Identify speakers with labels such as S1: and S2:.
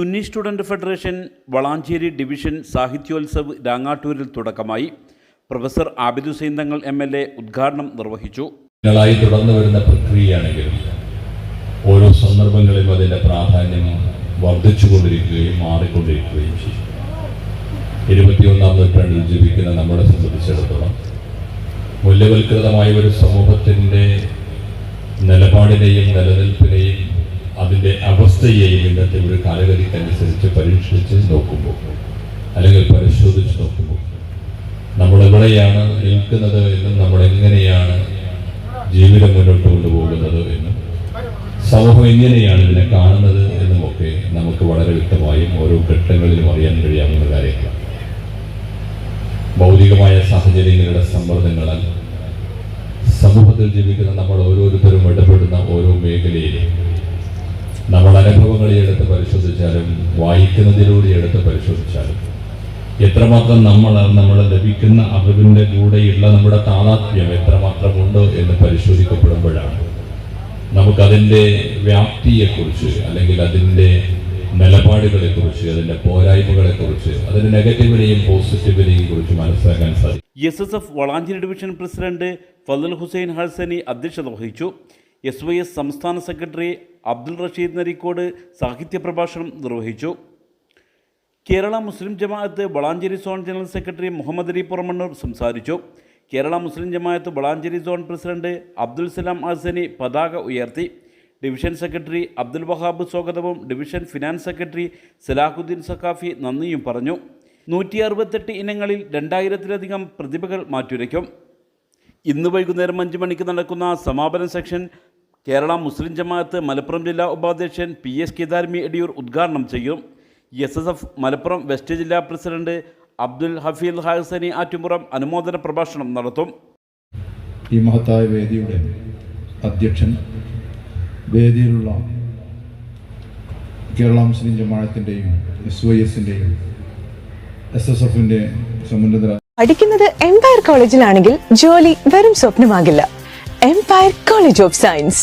S1: Sunni student federation Valanchery division Sahityotsav രാങ്ങാട്ടൂരിൽ തുടക്കമായി professor Abid Hussain Thangal M L A ഉദ്ഘാടനം നിർവഹിച്ചു. ായി
S2: തുടർന്നു വരുന്ന പ്രക്രിയയാണെങ്കിലും ഓരോ സന്ദർഭങ്ങളിലും അതിന്റെ പ്രാധാന്യം വർദ്ധിച്ചുകൊണ്ടിരിക്കുകയും മാറിക്കൊണ്ടിരിക്കുകയും ചെയ്യും. ഇരുപത്തിയൊന്നാം നൂറ്റാണ്ടിൽ ജീവിക്കുന്ന നമ്മളെ സംബന്ധിച്ചിടത്തോളം മൂല്യവൽകൃതമായ ഒരു സമൂഹത്തിന്റെ നിലപാടിനെയും നിലനിൽപ്പിനെയും അതിന്റെ അവസ്ഥയെയും ഇന്നത്തെ ഒരു കാലഗതിക്കനുസരിച്ച് പരീക്ഷിച്ച് നോക്കുമ്പോൾ അല്ലെങ്കിൽ പരിശോധിച്ച് നോക്കുമ്പോൾ നമ്മൾ എവിടെയാണ് നിൽക്കുന്നത് എന്നും നമ്മൾ എങ്ങനെയാണ് ജീവിതം മുന്നോട്ട് കൊണ്ടുപോകുന്നത് എന്നും സമൂഹം എങ്ങനെയാണ് ഇതിനെ കാണുന്നത് എന്നുമൊക്കെ നമുക്ക് വളരെ വ്യക്തമായും ഓരോ ഘട്ടങ്ങളിലും അറിയാൻ കഴിയാവുന്ന കാര്യങ്ങളാണ്. ഭൗതികമായ സാഹചര്യങ്ങളുടെ സമ്മർദ്ദങ്ങളാൽ സമൂഹത്തിൽ ജീവിക്കുന്ന നമ്മൾ ഓരോരുത്തരും ഇടപെടുന്ന ഓരോ മേഖലയിലും നമ്മൾ അനുഭവങ്ങളെ എടുത്ത് പരിശോധിച്ചാലും വായിക്കുന്നതിലൂടെ എടുത്ത് പരിശോധിച്ചാലും എത്രമാത്രം നമ്മൾ നമ്മൾ ലഭിക്കുന്ന അറിവിന്റെ കൂടെയുള്ള നമ്മുടെ താതാത്മ്യം എത്രമാത്രമുണ്ട് എന്ന് പരിശോധിക്കപ്പെടുമ്പോഴാണ്. നമുക്കതിന്റെ വ്യാപ്തിയെക്കുറിച്ച് അല്ലെങ്കിൽ അതിന്റെ നിലപാടുകളെക്കുറിച്ച് അതിന്റെ പോരായ്മകളെക്കുറിച്ച് അതിന്റെ നെഗറ്റീവിനെയും പോസിറ്റീവിനെയും കുറിച്ച് മനസ്സിലാക്കാൻ സാധിക്കും.
S1: S S F Valanchery division president Fazal Hussain Hasani അധ്യക്ഷത വഹിച്ചു. എസ് വൈ എസ് സംസ്ഥാന സെക്രട്ടറി അബ്ദുൾ റഷീദ് നരിക്കോട് സാഹിത്യ പ്രഭാഷണം നിർവഹിച്ചു. Kerala Muslim Jamaath Valanchery zone general secretary Muhammad Ali Puramannur സംസാരിച്ചു. കേരള മുസ്ലിം ജമാഅത്ത് വളാഞ്ചേരി സോൺ പ്രസിഡന്റ് അബ്ദുൽ സലാം ആസനി പതാക ഉയർത്തി. ഡിവിഷൻ സെക്രട്ടറി അബ്ദുൽ വഹാബ് സ്വാഗതവും division finance secretary Salahuddin Saqafi നന്ദിയും പറഞ്ഞു. നൂറ്റി അറുപത്തെട്ട് ഇനങ്ങളിൽ രണ്ടായിരത്തിലധികം പ്രതിഭകൾ മാറ്റുരയ്ക്കും. ഇന്ന് വൈകുന്നേരം അഞ്ച് മണിക്ക് നടക്കുന്ന സമാപന സെക്ഷൻ കേരള മുസ്ലിം ജമാഅത്ത് മലപ്പുറം ജില്ലാ ഉപാധ്യക്ഷൻ പി എസ് കിദാർമി എടിയൂർ ഉദ്ഘാടനം ചെയ്യും. S S F Malappuram west ജില്ലാ പ്രസിഡന്റ് അബ്ദുൽ ഹഫീൽ ഹാസനി ആറ്റുമുറം അനുമോദന പ്രഭാഷണം നടത്തും.
S3: ഈ മഹത്തായ വേദിയുടെ അധ്യക്ഷൻ വേദിയിലുള്ള കേരള മുസ്ലിം ജമാഅത്തിന്റെയും എസ് വൈ എസിന്റെയും എസ് എസ് എഫിന്റെ
S4: പഠിക്കുന്നത് എംപയർ കോളേജിലാണെങ്കിൽ ജോലി വെറും സ്വപ്നമാകില്ല. Empire college of science